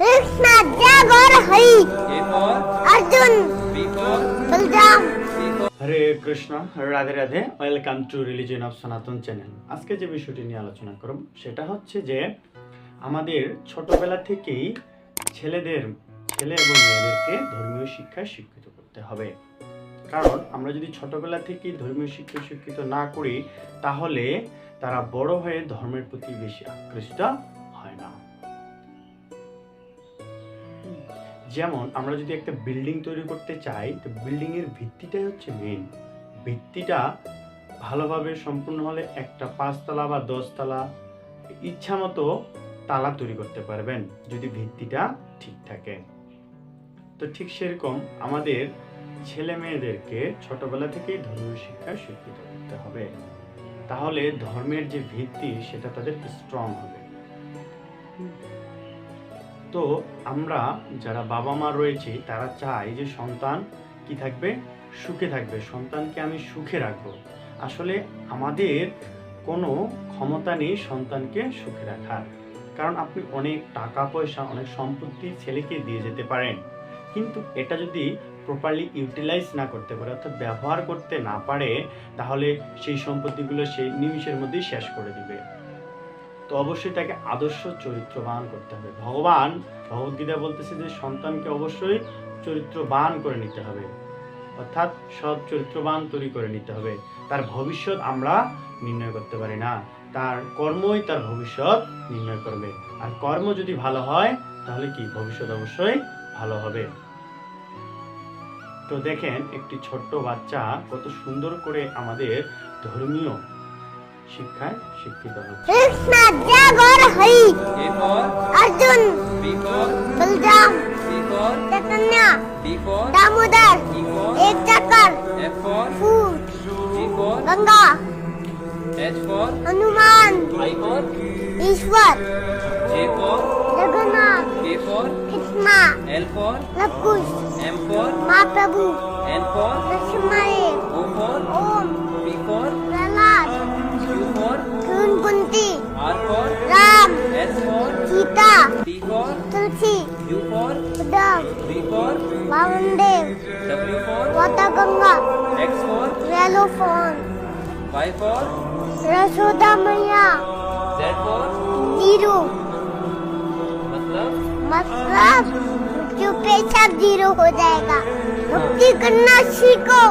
कृष्ण जागर Hari A for Arjun B for Balram C for Hare Krishna Radhe Radhe welcome to religion of Sanatan channel আজকে যে বিষয়টি নিয়ে আলোচনা করব সেটা হচ্ছে যে আমাদের ছোটবেলা থেকেই ছেলেদের ছেলে এবং মেয়েদেরকে ধর্মীয় শিক্ষায় শিক্ষিত করতে হবে কারণ আমরা যদি ছোটবেলা থেকেই ধর্মীয় শিক্ষা শিক্ষিত না করি তাহলে তারা বড় হয়ে ধর্মের প্রতি বেশি আকৃষ্ট যেমন আমরা যদি একটা বিল্ডিং তৈরি করতে চাই, তো বিল্ডিংয়ের ভিত্তিটাই হচ্ছে মেইন ভিত্তিটা ভালোভাবে সম্পূর্ণ হলে একটা পাঁচতলা বা দশতলা ইচ্ছা মতো তালা তৈরি করতে পারবেন, যদি ভিত্তিটা ঠিক থাকে। তো ঠিক সেরকম আমাদের ছেলে মেয়েদেরকে ছোটবেলা থেকেই ধর্মীয় শিক্ষা শিক্ষিত করতে হবে। তাহলে ধর্মের যে ভিত্তি, সেটা তাদের স্ট্রং হবে। তো আমরা যারা বাবা মা রয়েছে, তারা চায় যে সন্তান কি থাকবে? সুখে থাকবে। সন্তানকে আমি সুখে রাখব। আসলে আমাদের কোনো ক্ষমতা নেই সন্তানকে সুখে রাখার। কারণ আপনি অনেক টাকা, পয়সা, অনেক সম্পত্তি ছেলেকে দিয়ে যেতে পারেন। কিন্তু এটা যদি প্রপারলি ইউটিলাইজ না করতে পারে, অর্থাৎ ব্যবহার করতে না পারে, তাহলে সেই সম্পত্তিগুলো সেই নিমিষের মধ্যেই শেষ করে দিবে। তো অবশ্যই তাকে আদর্শ চরিত্রবান করতে হবে। ভগবান, ভগবদ্গীতা বলতেছে যে সন্তানকে অবশ্যই চরিত্রবান করে নিতে হবে। অর্থাৎ সৎ চরিত্রবান তৈরি করে নিতে হবে। তার ভবিষ্যৎ আমরা নির্ণয় করতে পারি না। তার কর্মই তার ভবিষ্যৎ নির্ণয় করবে। আর কর্ম যদি ভালো হয়, তাহলে কি? ভবিষ্যৎ অবশ্যই ভালো হবে। তো দেখেন, একটি ছোট্ট বাচ্চা কত সুন্দর করে আমাদের ধর্মীয় শিক্ষায় শিক্ষিত হচ্ছে कृष्ण जागर Hari A for Arjun B for Balram C for Chaitanya D for Damodar E Sita T for Tulsi U for Uddhav V for Vamanadeva W for माता Ganga X for रेलोफोन Y for Yashoda मैया Z for ज़ीरो मतलब मतलब जो पेशा ज़ीरो हो जाएगा। भक्ति करना सीखो।